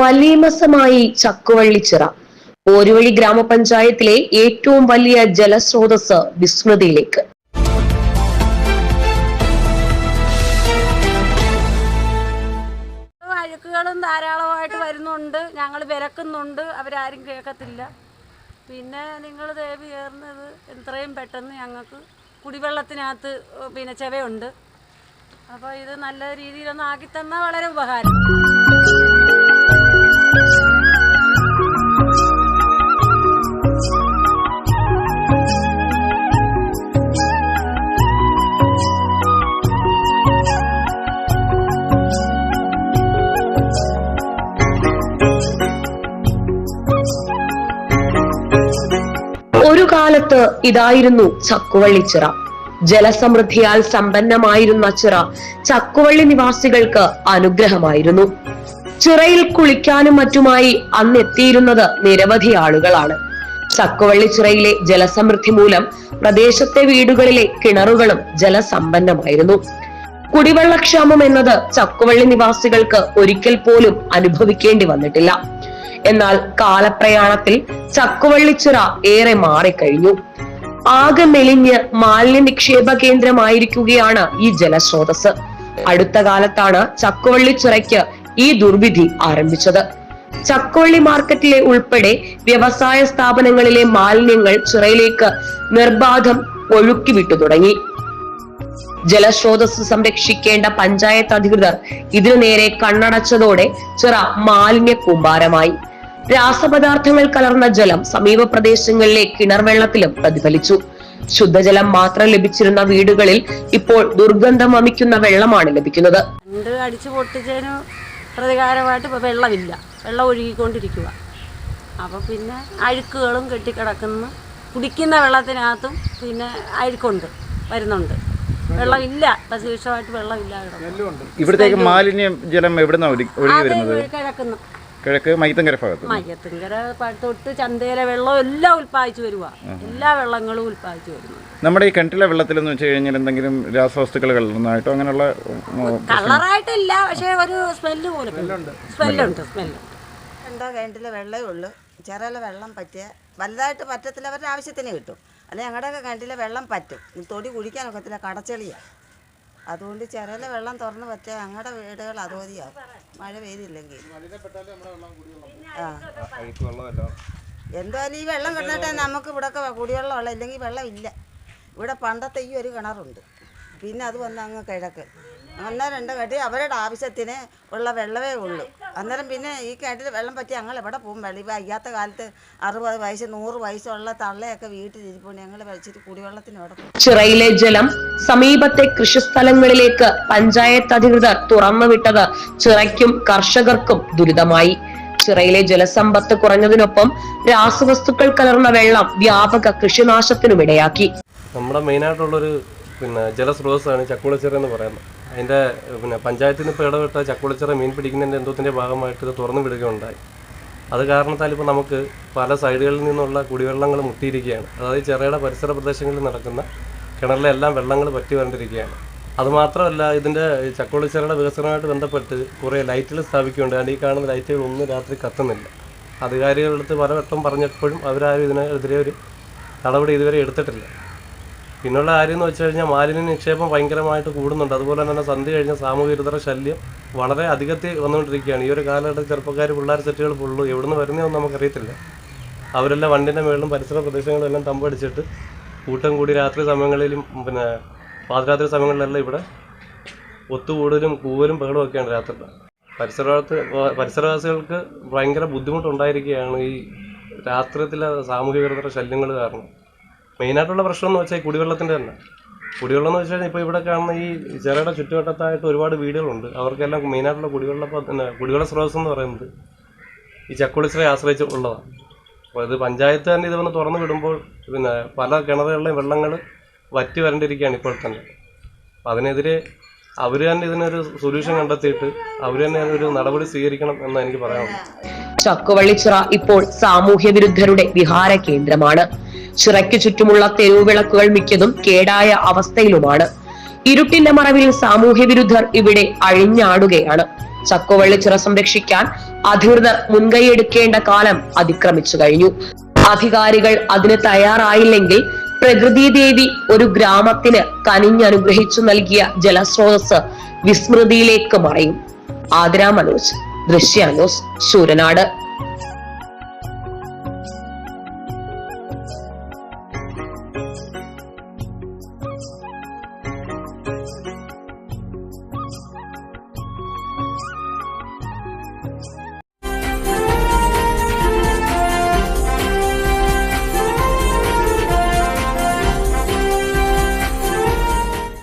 മലീമസമായി ചക്കുവള്ളിച്ചിറ. ഓരുവഴി ഗ്രാമപഞ്ചായത്തിലെ ഏറ്റവും വലിയ ജലസ്രോതസ് വിസ്മൃതിയിലേക്ക്. അഴുക്കുകളും ധാരാളമായിട്ട് വരുന്നുണ്ട്. ഞങ്ങൾ വിലക്കുന്നുണ്ട്. അവരാരും കേൾക്കത്തില്ല. പിന്നെ നിങ്ങൾ ദേവി കയറുന്നത് എത്രയും പെട്ടെന്ന് ഞങ്ങൾക്ക് കുടിവെള്ളത്തിനകത്ത് പിന്നെ ചെവയുണ്ട്. അപ്പോൾ ഇത് നല്ല രീതിയിലൊന്ന് ആക്കി തന്നാൽ വളരെ ഉപകാരം. കാലത്ത് ഇതായിരുന്നു ചക്കുവള്ളിച്ചിറ ജലസമൃദ്ധിയാൽ സമ്പന്നമായിരുന്ന ചിറ ചക്കുവള്ളി നിവാസികൾക്ക് അനുഗ്രഹമായിരുന്നു. ചിറയിൽ കുളിക്കാനും മറ്റുമായി അന്ന് എത്തിയിരുന്നത് നിരവധി ആളുകളാണ്. ചക്കുവള്ളി ചിറയിലെ ജലസമൃദ്ധി മൂലം പ്രദേശത്തെ വീടുകളിലെ കിണറുകളും ജലസമ്പന്നമായിരുന്നു. കുടിവെള്ളക്ഷാമം എന്നത് ചക്കുവള്ളി നിവാസികൾക്ക് ഒരിക്കൽ പോലും അനുഭവിക്കേണ്ടി വന്നിട്ടില്ല. എന്നാൽ കാലപ്രയാണത്തിൽ ചക്കുവള്ളിച്ചിറ ഏറെ മാറിക്കഴിഞ്ഞു. ആകെ മെലിഞ്ഞ് മാലിന്യ നിക്ഷേപ കേന്ദ്രമായിരിക്കുകയാണ് ഈ ജലസ്രോതസ് അടുത്ത കാലത്താണ് ചക്കുവള്ളിച്ചിറയ്ക്ക് ഈ ദുർവിധി ആരംഭിച്ചത്. ചക്കുവള്ളി മാർക്കറ്റിലെ ഉൾപ്പെടെ വ്യവസായ സ്ഥാപനങ്ങളിലെ മാലിന്യങ്ങൾ ചിറയിലേക്ക് നിർബാധം ഒഴുക്കി വിട്ടു തുടങ്ങി. ജലസ്രോതസ് സംരക്ഷിക്കേണ്ട പഞ്ചായത്ത് അധികൃതർ ഇതിനു നേരെ കണ്ണടച്ചതോടെ ചിറ മാലിന്യ കൂമ്പാരമായി രാസപദാർത്ഥങ്ങൾ കലർന്ന ജലം സമീപ പ്രദേശങ്ങളിലെ കിണർ വെള്ളത്തിലും പ്രതിഫലിച്ചു. ശുദ്ധജലം മാത്രം ലഭിച്ചിരുന്ന വീടുകളിൽ ഇപ്പോൾ ദുർഗന്ധം വമിക്കുന്ന വെള്ളമാണ് ലഭിക്കുന്നത്. രണ്ട് അടിച്ച് പൊട്ടിച്ചതിന് പ്രതികാരമായിട്ട് ഇപ്പൊ വെള്ളമില്ല. വെള്ളം ഒഴുകിക്കൊണ്ടിരിക്കുക അപ്പോൾ പിന്നെ അഴുക്കുകളും കെട്ടിക്കിടക്കുന്നു. കുടിക്കുന്ന വെള്ളത്തിനകത്തും പിന്നെ അഴുക്കുണ്ട് വരുന്നുണ്ട്. വെള്ളമില്ല. പ്രതീക്ഷമായിട്ട് വെള്ളമില്ല കിടക്കുന്നു. ഇവിടത്തേക്ക് മാലിന്യം ജലം എവിടുന്നാ ഒഴുകി ഒഴുകി വരുന്നത്? കിഴക്കുന്നു. കിഴക്ക് മയ്യത്തങ്കര ഭാഗത്ത്. മയ്യത്തങ്കര തൊട്ട് ചന്തയിലെ വെള്ളം എല്ലാം ഉൽപ്പാദിച്ചു വരുക എല്ലാ വെള്ളങ്ങളും ഉൽപ്പാദിച്ചു വരുന്നു നമ്മുടെ ഈ കിണറ്റിലെ വെള്ളത്തിലെന്ന് വെച്ച് കഴിഞ്ഞാൽ എന്തെങ്കിലും രാസവസ്തുക്കൾ കളറായിട്ടോ അങ്ങനെയുള്ള കളറായിട്ടില്ല പക്ഷേ ഒരു സ്മെല്ല് പോലെ. സ്മെല്ലുണ്ട്. സ്മെല്ല് എന്താ കിണറ്റിൽ വെള്ളമേ ഉള്ളൂ. ചെറിയ വെള്ളം പറ്റിയ വലുതായിട്ട് പറ്റത്തില്ല അവരുടെ ആവശ്യത്തിന് കിട്ടും. അല്ലെ ഞങ്ങളുടെയൊക്കെ കിണറ്റിലെ വെള്ളം പറ്റും. തൊടി കുടിക്കാനൊക്കത്തില്ല കടച്ചെളിയാണ് അതുകൊണ്ട് ചെറിയ വെള്ളം തുറന്ന് പറ്റേ ഞങ്ങളുടെ വീടുകൾ അതോതിയാവും മഴ പെയ്തില്ലെങ്കിൽ. എന്തോ എന്തായാലും ഈ വെള്ളം കിടന്നിട്ട് നമുക്ക് ഇവിടെയൊക്കെ കുടിവെള്ളമുള്ള ഇല്ലെങ്കിൽ വെള്ളമില്ല. ഇവിടെ പണ്ടത്തെ ഈ ഒരു കിണറുണ്ട്. പിന്നെ അത് വന്ന് അങ്ങ് കിഴക്ക്. ഒന്നോ രണ്ടോ കെട്ടി അവരുടെ ആവശ്യത്തിന് ഉള്ള വെള്ളമേ ഉള്ളൂ. അന്നേരം പിന്നെ ഈ കിണറ്റിൽ വെള്ളം പറ്റി ഞങ്ങൾ എവിടെ പോകും? വെള്ളം ഇപ്പം അയ്യാത്ത കാലത്ത് അറുപത് വയസ്സ് നൂറ് വയസ്സുള്ള തള്ളയൊക്കെ വീട്ടിലിരിപ്പുണ്ട് ഞങ്ങൾ വെച്ചിട്ട് കുടിവെള്ളത്തിന് എവിടെ പോകും ചിറയിലെ ജലം സമീപത്തെ കൃഷിസ്ഥലങ്ങളിലേക്ക് പഞ്ചായത്ത് അധികൃതർ തുറന്നുവിട്ടത് ചിറയ്ക്കും കർഷകർക്കും ദുരിതമായി. ചിറയിലെ ജലസമ്പത്ത് കുറഞ്ഞതിനൊപ്പം രാസവസ്തുക്കൾ കലർന്ന വെള്ളം വ്യാപക കൃഷിനാശത്തിനുമിടയാക്കി നമ്മുടെ മെയിനായിട്ടുള്ളൊരു പിന്നെ ജലസ്രോതസ്സാണ് ചക്കുളച്ചിറ എന്ന് പറയുന്നത്. അതിന്റെ പിന്നെ പഞ്ചായത്തിൽ നിന്ന് ഇപ്പോൾ ഇടപെട്ട ചക്കുളിച്ചിറ മീൻ പിടിക്കുന്നതിന്റെ എന്തോത്തിന്റെ ഭാഗമായിട്ട് ഇത് തുറന്നു വിടുകയുണ്ടായി. അത് കാരണത്താൽ ഇപ്പോൾ നമുക്ക് പല സൈഡുകളിൽ നിന്നുള്ള കുടിവെള്ളങ്ങൾ മുട്ടിയിരിക്കുകയാണ്. അതായത് ചെറുകിട പരിസര പ്രദേശങ്ങളിൽ നടക്കുന്ന കിണറിലെ എല്ലാം വെള്ളങ്ങൾ പറ്റി വരണ്ടിരിക്കുകയാണ്. അതുമാത്രമല്ല ഇതിന്റെ ചക്കുളിച്ചിറയുടെ വികസനവുമായിട്ട് ബന്ധപ്പെട്ട് കുറേ ലൈറ്റുകൾ സ്ഥാപിക്കുകയുണ്ട് ഈ കാണുന്ന ലൈറ്റുകൾ ഒന്നും രാത്രി കത്തുന്നില്ല. അധികാരികളുടെ അടുത്ത് പലവട്ടം പറഞ്ഞപ്പോഴും അവരാരും ഇതിനെതിരെ ഒരു നടപടി ഇതുവരെ എടുത്തിട്ടില്ല. പിന്നുള്ള കാര്യം എന്ന് വെച്ച് കഴിഞ്ഞാൽ മാലിന്യ നിക്ഷേപം ഭയങ്കരമായിട്ട് കൂടുന്നുണ്ട്. അതുപോലെ തന്നെ സന്ധി കഴിഞ്ഞ സാമൂഹ്യ വിരുദ്ധ ശല്യം വളരെ അധികത്തിൽ വന്നുകൊണ്ടിരിക്കുകയാണ്. ഈ ഒരു കാലഘട്ടത്തിൽ ചെറുപ്പക്കാർ പിള്ളേർ സെറ്റുകൾ ഫുള്ളു എവിടുന്ന് വരുന്നതെന്ന് നമുക്കറിയത്തില്ല. അവരെല്ലാം വണ്ടിന്റെ മേളിലും പരിസര പ്രദേശങ്ങളിലും എല്ലാം തമ്പടിച്ചിട്ട് കൂട്ടം കൂടി രാത്രി സമയങ്ങളിലും പിന്നെ പാതിരാത്രി സമയങ്ങളിലെല്ലാം ഇവിടെ ഒത്തുകൂടലും കൂവലും ബഹളവും ഒക്കെയാണ് രാത്രി പരിസരത്ത് പരിസരവാസികൾക്ക് ഭയങ്കര ബുദ്ധിമുട്ടുണ്ടായിരിക്കുകയാണ് ഈ രാത്രിയത്തിലെ സാമൂഹ്യ വിരുദ്ധ ശല്യങ്ങൾ കാരണം. മെയിനായിട്ടുള്ള പ്രശ്നം എന്ന് വെച്ചാൽ കുടിവെള്ളത്തിന്റെ തന്നെ. കുടിവെള്ളം എന്ന് വെച്ച് കഴിഞ്ഞാൽ ഇപ്പോൾ ഇവിടെ കാണുന്ന ഈ ചെറുയുടെ ചുറ്റുവട്ടത്തായിട്ട് ഒരുപാട് വീടുകളുണ്ട്. അവർക്കെല്ലാം മെയിനായിട്ടുള്ള കുടിവെള്ള കുടിവെള്ള സ്രോതസ് എന്ന് പറയുന്നത് ഈ ചക്കുളിശ്രയെ ആശ്രയിച്ച് ഉള്ളതാണ്. അപ്പോൾ ഇത് പഞ്ചായത്ത് തന്നെ ഇതൊന്ന് തുറന്നു വിടുമ്പോൾ പിന്നെ പല കിണറുകളിലെയും വെള്ളങ്ങൾ വറ്റി വരണ്ടിരിക്കുകയാണ് ഇപ്പോൾ തന്നെ. അതിനെതിരെ അവർ തന്നെ ഇതിനൊരു സൊല്യൂഷൻ കണ്ടെത്തിയിട്ട് അവർ തന്നെ ഒരു നടപടി സ്വീകരിക്കണം എന്നാണ് എനിക്ക് പറയാനുള്ളത് ചക്കുവള്ളിച്ചിറ ഇപ്പോൾ സാമൂഹ്യ വിരുദ്ധരുടെ വിഹാര കേന്ദ്രമാണ്. ചിറയ്ക്ക് ചുറ്റുമുള്ള തെരുവുവിളക്കുകൾ മിക്കതും കേടായ അവസ്ഥയിലുമാണ്. ഇരുട്ടിന്റെ മറവിൽ സാമൂഹ്യ വിരുദ്ധർ ഇവിടെ അഴിഞ്ഞാടുകയാണ്. ചക്കുവള്ളിച്ചിറ സംരക്ഷിക്കാൻ അധികൃതർ മുൻകൈയെടുക്കേണ്ട കാലം അതിക്രമിച്ചു കഴിഞ്ഞു. അധികാരികൾ അതിന് തയ്യാറായില്ലെങ്കിൽ പ്രകൃതി ദേവി ഒരു ഗ്രാമത്തിന് കനിഞ്ഞനുഗ്രഹിച്ചു നൽകിയ ജലസ്രോതസ് വിസ്മൃതിയിലേക്ക് മറയും. ആതിര മനോജ് ദൃശ്യാനോസ് ശൂരനാട്